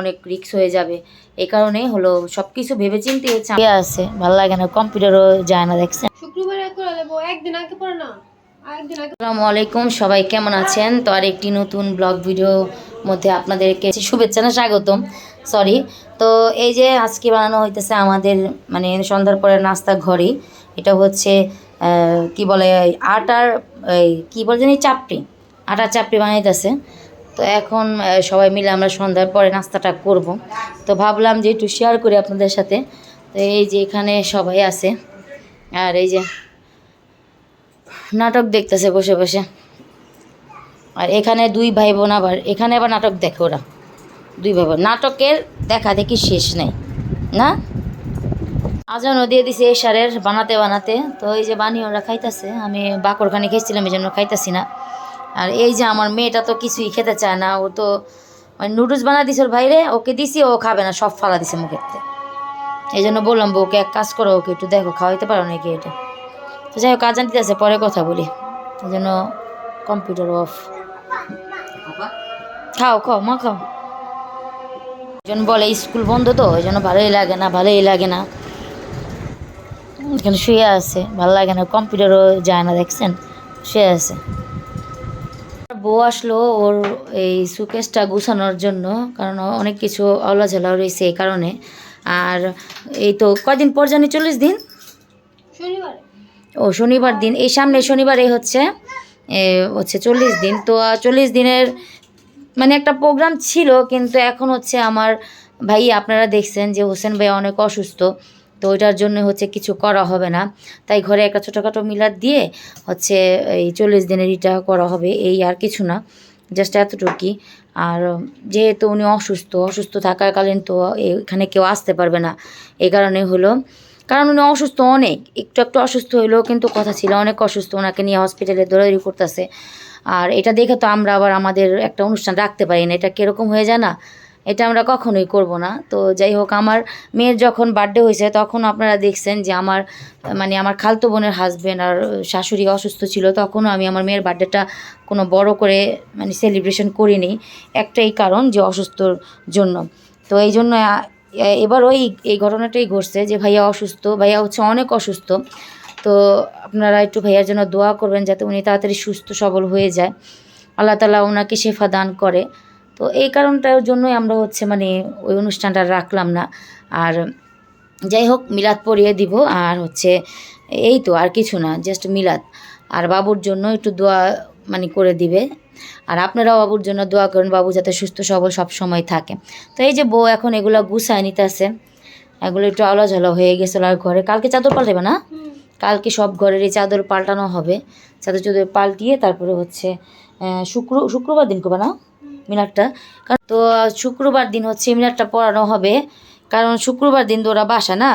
অনেক রিক্স হয়ে যাবে। এই কারণে হলো সব কিছু ভেবে চিন্তে হচ্ছে আছে ভালো লাগে না কম্পিউটারও যায় না দেখছেন? শুক্রবার এক একদিন আগে পরে না আসসালামু আলাইকুম সবাই কেমন আছেন? তো আর একটি নতুন ব্লগ ভিডিও মধ্যে আপনাদেরকে শুভেচ্ছা না স্বাগতম সরি তো এই যে আজকে বানানো হইতেছে আমাদের মানে সন্ধ্যার পরে নাস্তা ঘরে এটা হচ্ছে কি বলে আটার এই কি বলে জানি চাপড়ি। আটার চাপড়ি বানাইতেছে। তো এখন সবাই মিলে আমরা সন্ধ্যার পরে নাস্তাটা করব। তো ভাবলাম যে একটু শেয়ার করি আপনাদের সাথে। তো এই যে এখানে সবাই আছে। আর এই যে নাটক দেখতেছে বসে বসে। আর এখানে দুই ভাই বোন আবার, এখানে আবার নাটক দেখে ওরা। দুই ভাই বোন নাটকের দেখা দেখি শেষ নেই, না? আজানও দিয়ে দিছে এই সারের বানাতে বানাতে। তো এই যে বানিয়ে ওরা খাইতেছে। আমি বাকরখানি খেয়েছিলাম, এই জন্য খাইতেছি না। আর এই যে আমার মেয়েটা তো কিছুই খেতে চায় না, ও তো মানে নুডলস বানা দিস ওর ভাইরে, ওকে দিছি, ও খাবে না, সব ফালা দিছে মুখেতে এই জন্য বললাম বউকে এক কাজ করো, ওকে একটু দেখো, খাওয়াইতে পারো নাকি এটা? তো যাই হোক জানতে আছে পরে কথা বলি। এই জন্য কম্পিউটার অফ। খাও খাও, মা, খাও। এই জন্য বলে, স্কুল বন্ধ তো ওই জন্য ভালোই লাগে না, ভালোই লাগে না। এখানে শুয়ে আছে, ভালো লাগে না, কম্পিউটারও যায় না, দেখছেন? শুয়ে আছে। বউ আসলো ওর এই সুকেসটা গুছানোর জন্য কারণ অনেক কিছু অলাঝালা রয়েছে এই কারণে। আর এই তো কদিন পর জানি চল্লিশ দিন? শনিবার। ও শনিবার দিন এই সামনে শনিবারে হচ্ছে হচ্ছে চল্লিশ দিন। তো চল্লিশ দিনের মানে একটা প্রোগ্রাম ছিল কিন্তু এখন হচ্ছে আমার ভাই আপনারা দেখছেন যে হোসেন ভাই অনেক অসুস্থ। তো ওইটার জন্য হচ্ছে কিছু করা হবে না। তাই ঘরে একটা ছোটোখাটো মিলার দিয়ে হচ্ছে এই চল্লিশ দিনের ইটা করা হবে, এই আর কিছু না জাস্ট এতটুকুই। আর যেহেতু উনি অসুস্থ অসুস্থ থাকাকালীন তো এখানে কেউ আসতে পারবে না এই কারণে হলো। কারণ উনি অসুস্থ অনেক, একটু একটু অসুস্থ হইলেও কিন্তু কথা ছিল, অনেক অসুস্থ, ওনাকে নিয়ে হসপিটালে দৌড়াদৌড়ি করতেছে। আর এটা দেখে তো আমরা আবার আমাদের একটা অনুষ্ঠান রাখতে পারি না, এটা কীরকম হয়ে যায় না? এটা আমরা কখনোই করব না। তো যাই হোক, আমার মেয়ের যখন বার্থডে হয়েছে, তখন আপনারা দেখছেন যে আমার মানে আমার খালতো বোনের হাজব্যান্ড আর শাশুড়ি অসুস্থ ছিল, তখনও আমি আমার মেয়ের বার্থডেটা কোনো বড় করে মানে সেলিব্রেশন করিনি। একটাই কারণ যে অসুস্থর জন্য। তো এই জন্য, এবার ওই, এই ঘটনাটাই ঘটছে যে ভাইয়া অসুস্থ, ভাইয়া হচ্ছে অনেক অসুস্থ। তো আপনারা একটু ভাইয়ার জন্য দোয়া করবেন যাতে উনি তাড়াতাড়ি সুস্থ সবল হয়ে যায়। আল্লাহ তালা ওনাকে শেফা দান করে। তো এই কারণটার জন্যই আমরা হচ্ছে মানে ওই অনুষ্ঠানটা রাখলাম না। আর যাই হোক, মিলাদ পরিয়ে দিব। আর হচ্ছে এই তো আর কিছু না জাস্ট মিলাদ। আর বাবুর জন্য একটু দোয়া মানে করে দিবে। আর আপনারাও বাবুর জন্য দোয়া করেন, বাবু যাতে সুস্থ, সবল সব সময় থাকে। তো এই যে বউ এখন এগুলো গুছায় নিতেছে, এগুলো একটু আলাঝালা হয়ে গেছিল আর ঘরে। কালকে চাদর পাল্টাবে না? কালকে সব ঘরের এই চাদর পাল্টানো হবে। চাদর চাদর পাল্টিয়ে তারপরে হচ্ছে শুক্র শুক্রবার দিন করবে না? মিনারটা। কারণ তো শুক্রবার দিন হচ্ছে মিনারটা পড়ানো হবে। কারণ শুক্রবার দিন তো ওরা বাসা না?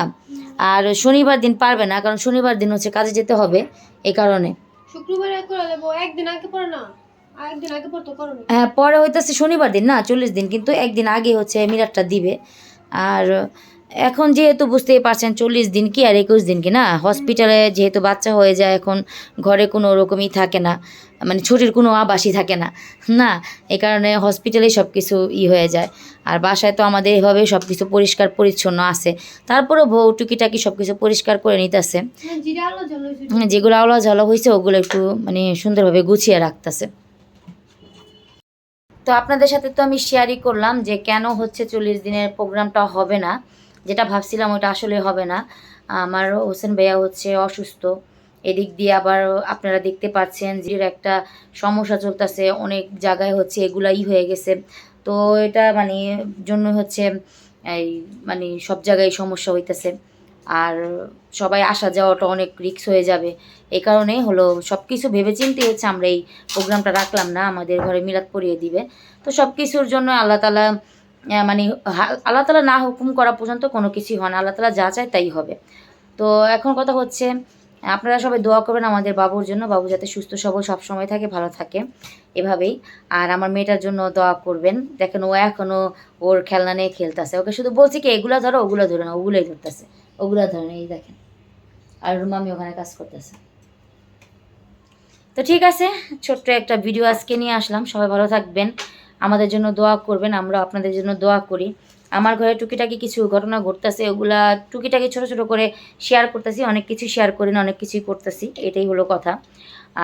আর শনিবার দিন পারবে না কারণ শনিবার দিন হচ্ছে কাজে যেতে হবে এই কারণে। শুক্রবার একদিন আগে নি? হ্যাঁ পরে হইতেছে শনিবার দিন না চল্লিশ দিন। কিন্তু একদিন আগে হচ্ছে মিরাটটা দিবে। আর এখন যেহেতু বুঝতেই পারছেন, চল্লিশ দিন কি আর একুশ দিন কি না? হসপিটালে যেহেতু বাচ্চা হয়ে যায়, এখন ঘরে কোনো রকমই থাকে না মানে ছুটির কোনো আবাসই থাকে না। না, এই কারণে হসপিটালেই সব কিছু ই হয়ে যায়। আর বাসায় তো আমাদের এভাবে সব কিছু পরিষ্কার পরিচ্ছন্ন আছে। তারপরেও বউ টুকিটাকি সব কিছু পরিষ্কার করে নিতেছে। যেগুলো আওলা ঝালা হয়েছে ওগুলো একটু মানে সুন্দরভাবে গুছিয়ে রাখতেছে। তো আপনাদের সাথে তো আমি শেয়ারই করলাম যে কেন হচ্ছে চল্লিশ দিনের প্রোগ্রামটা হবে না? যেটা ভাবছিলাম ওটা আসলে হবে না। আমার হোসেন ভাইয়া হচ্ছে অসুস্থ। এদিক দিয়ে আবার আপনারা দেখতে পাচ্ছেন যে একটা সমস্যা চলতেছে, অনেক জায়গায় হচ্ছে এগুলাই হয়ে গেছে। তো এটা মানে জন্য হচ্ছে এই মানে সব জায়গায় সমস্যা হইতেছে। আর সবাই আসা যাওয়াটা অনেক রিক্স হয়ে যাবে। এই কারণে হলো সব কিছু ভেবে চিন্তে হচ্ছে আমরা এই প্রোগ্রামটা রাখলাম না, আমাদের ঘরে মিলাদ পরিয়ে দিবে। তো সব কিছুর জন্য আল্লাহ তালা মানে আল্লাহ তালা না হুকুম করা পর্যন্ত কোনো কিছুই হয় না। আল্লাহ তালা যা চায় তাই হবে। তো এখন কথা হচ্ছে, আপনারা সবাই দোয়া করবেন আমাদের বাবুর জন্য। বাবু যাতে সুস্থ, সবল, সব সময় থাকে, ভালো থাকে, এভাবেই। আর আমার মেয়েটার জন্য দোয়া করবেন। দেখেন ও এখনও ওর খেলনা নিয়ে খেলতেছে। ওকে শুধু বলছি কি, এগুলো ধরো, ওগুলো ধরে না, ওগুলোই ধরতেছে। ওগুলো ধরে এই দেখেন। আর ওর মামি ওখানে কাজ করতেছে। তো ঠিক আছে, ছোট্ট একটা ভিডিও আজকে নিয়ে আসলাম। সবাই ভালো থাকবেন। আমাদের জন্য দোয়া করবেন আমরা আপনাদের জন্য দোয়া করি। আমার ঘরে টুকিটাকি কিছু ঘটনা ঘটতেছে, ওগুলা টুকিটাকি ছোট ছোট করে শেয়ার করতেছি, অনেক কিছু শেয়ার করি না অনেক কিছুই করতেছি, এটাই হলো কথা।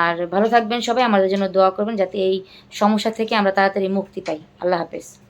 আর ভালো থাকবেন সবাই, আমাদের জন্য দোয়া করবেন, যাতে এই সমস্যা থেকে আমরা তাড়াতাড়ি মুক্তি পাই। আল্লাহ হাফেজ।